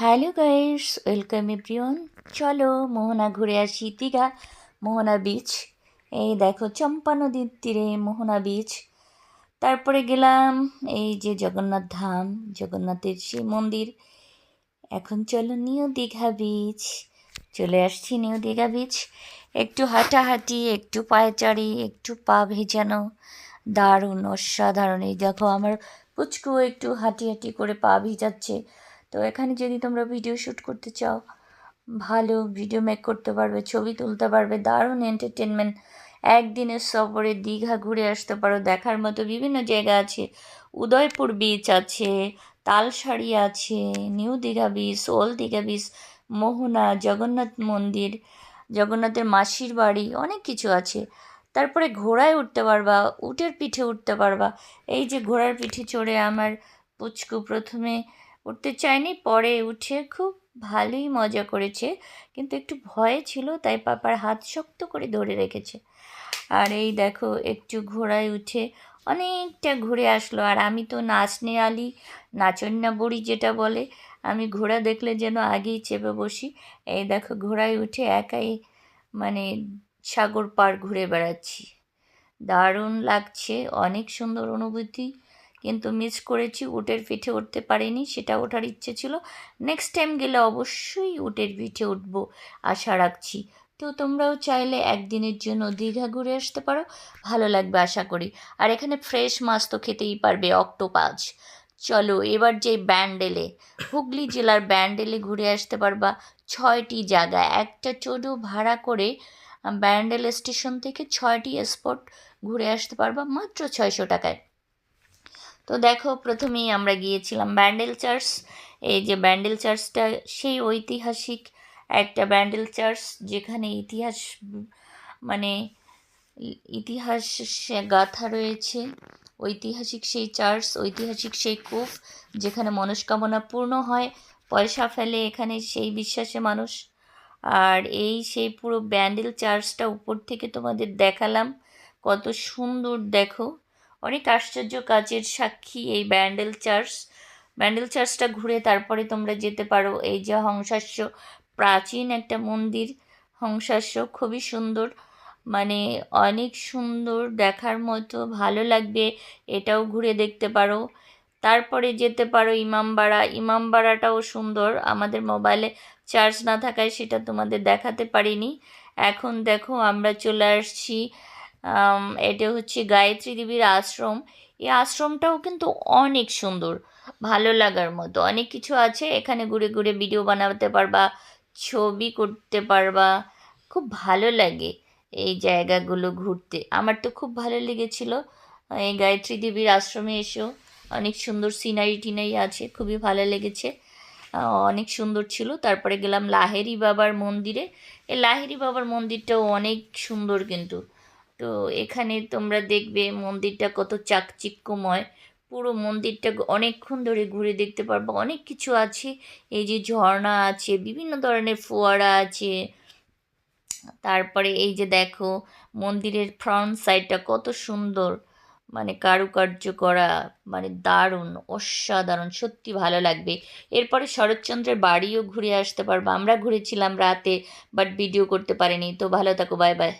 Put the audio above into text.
Hello guys, welcome everyone. চলো মোহনা ঘুরে আসি দীঘা, মোহনা বিচ এই দেখো চম্পা নদীর তীরে মোহনা বিচ তারপরে গেলাম এই যে জগন্নাথ ধাম, জগন্নাথের সেই মন্দির। এখন চলো নিউ দীঘা বিচ চলে আসছি নিউ দীঘা বিচ একটু হাঁটাহাঁটি, একটু পায়চারি, একটু পা ভেজানো। দারুণ, অসাধারণ। এই দেখো আমার পুচকু একটু হাঁটি হাঁটি করে পা ভিজাচ্ছে। তো এখানে যদি তোমরা ভিডিও শ্যুট করতে চাও, ভালো ভিডিও মেক করতে পারবে, ছবি তুলতে পারবে, দারুণ এন্টারটেনমেন্ট একদিনের সফরে দীঘা ঘুরে আসতে পারো, দেখার মতো বিভিন্ন জায়গা আছে। উদয়পুর বিচ আছে তালসারি আছে নিউ দীঘা বিচ ওল দীঘা বিচ মোহনা, জগন্নাথ মন্দির, জগন্নাথের মাসির বাড়ি, অনেক কিছু আছে। তারপরে ঘোড়ায় উঠতে পারবা, উটের পিঠে উঠতে পারবা। এই যে ঘোড়ার পিঠে চড়ে আমার পুচকু প্রথমে উঠতে চায়নি, পরে উঠে খুব ভালোই মজা করেছে। কিন্তু একটু ভয়ে ছিল, তাই পাপার হাত শক্ত করে ধরে রেখেছে। আর এই দেখো, একটু ঘোড়ায় উঠে অনেকটা ঘুরে আসলো। আর আমি তো নাচনে আলি, নাচন্যা বড়ি যেটা বলে, আমি ঘোড়া দেখলে যেন আগেই চেপে বসি। এই দেখো, ঘোড়ায় উঠে একাই মানে সাগর পার ঘুরে বেড়াচ্ছি। দারুণ লাগছে, অনেক সুন্দর অনুভূতি। কিন্তু মিস করেছি, উটের পিঠে উঠতে পারিনি, সেটা ওঠার ইচ্ছে ছিল। নেক্সট টাইম গেলে অবশ্যই উটের পিঠে উঠবো, আশা রাখছি। তো তোমরাও চাইলে একদিনের জন্য দীঘা ঘুরে আসতে পারো, ভালো লাগবে আশা করি। আর এখানে ফ্রেশ মাছ তো খেতেই পারবে, অক্টোপাস। চলো এবার যে ব্যান্ডেলে, হুগলি জেলার ব্যান্ডেলে ঘুরে আসতে পারবা, ছয়টি জায়গা। একটা টোটো ভাড়া করে ব্যান্ডেল স্টেশন থেকে ছয়টি স্পট ঘুরে আসতে পারবা, মাত্র ছয়শো টাকায়। তো দেখো, প্রথমেই আমরা গিয়েছিলাম ব্যান্ডেল চার্চ। এই যে ব্যান্ডেল চার্চটা, সেই ঐতিহাসিক একটা ব্যান্ডেল চার্চ, যেখানে ইতিহাস মানে ইতিহাস গাথা রয়েছে। ঐতিহাসিক সেই চার্চ, ঐতিহাসিক সেই কূপ, যেখানে মনস্কামনা পূর্ণ হয়, পয়সা ফেলে এখানে সেই বিশ্বাসে মানুষ। আর এই সেই পুরো ব্যান্ডেল চার্চটা উপর থেকে তোমাদের দেখালাম, কত সুন্দর দেখো। অনেক আশ্চর্য কাজের সাক্ষী এই ব্যান্ডেল চার্চ। ব্যান্ডেল চার্চটা ঘুরে তারপরে তোমরা যেতে পারো। এই যে হংসাস্য প্রাচীন একটা মন্দির। হংসাস্য খুবই সুন্দর। মানে অনেক সুন্দর দেখার মতো, ভালো লাগবে, এটাও ঘুরে দেখতে পারো। তারপরে যেতে পারো ইমামবাড়া। ইমামবাড়াটাও সুন্দর। আমাদের মোবাইলে চার্জ না থাকায় সেটা তোমাদের দেখাতে পারিনি। এখন দেখো আমরা চলে আসছি এটা হচ্ছে গায়ত্রী দেবীর আশ্রম। এই আশ্রমটাও কিন্তু অনেক সুন্দর, ভালো লাগার মতো। অনেক কিছু আছে, এখানে ঘুরে ঘুরে ভিডিও বানাতে পারবা, ছবি করতে পারবা। খুব ভালো লাগে এই জায়গাগুলো ঘুরতে। আমার তো খুব ভালো লেগেছিল এই গায়ত্রী দেবীর আশ্রমে এসেও। অনেক সুন্দর সিনারি টিনারি আছে, খুবই ভালো লেগেছে। অনেক সুন্দর ছিল। তারপরে গেলাম লাহেরি বাবার মন্দিরে। এই লাহেরি বাবার মন্দিরটাও অনেক সুন্দর কিন্তু। তো এখানে তোমরা দেখবে মন্দিরটা কত চাকচিক্যময়। পুরো মন্দিরটা অনেকক্ষণ ধরে ঘুরে দেখতে পারব। অনেক কিছু আছে। এই যে ঝর্ণা আছে, বিভিন্ন ধরনের ফোয়ারা আছে। তারপরে এই যে দেখো মন্দিরের ফ্রন্ট সাইডটা কত সুন্দর। মানে কারুকার্য করা মানে দারুণ, অসাধারণ, সত্যি ভালো লাগবে। এরপরে শরৎচন্দ্রের বাড়িও ঘুরে আসতে পারব। আমরা ঘুরেছিলাম রাতে বাট ভিডিও করতে পারিনি। তো ভালো থাকো বাই বাই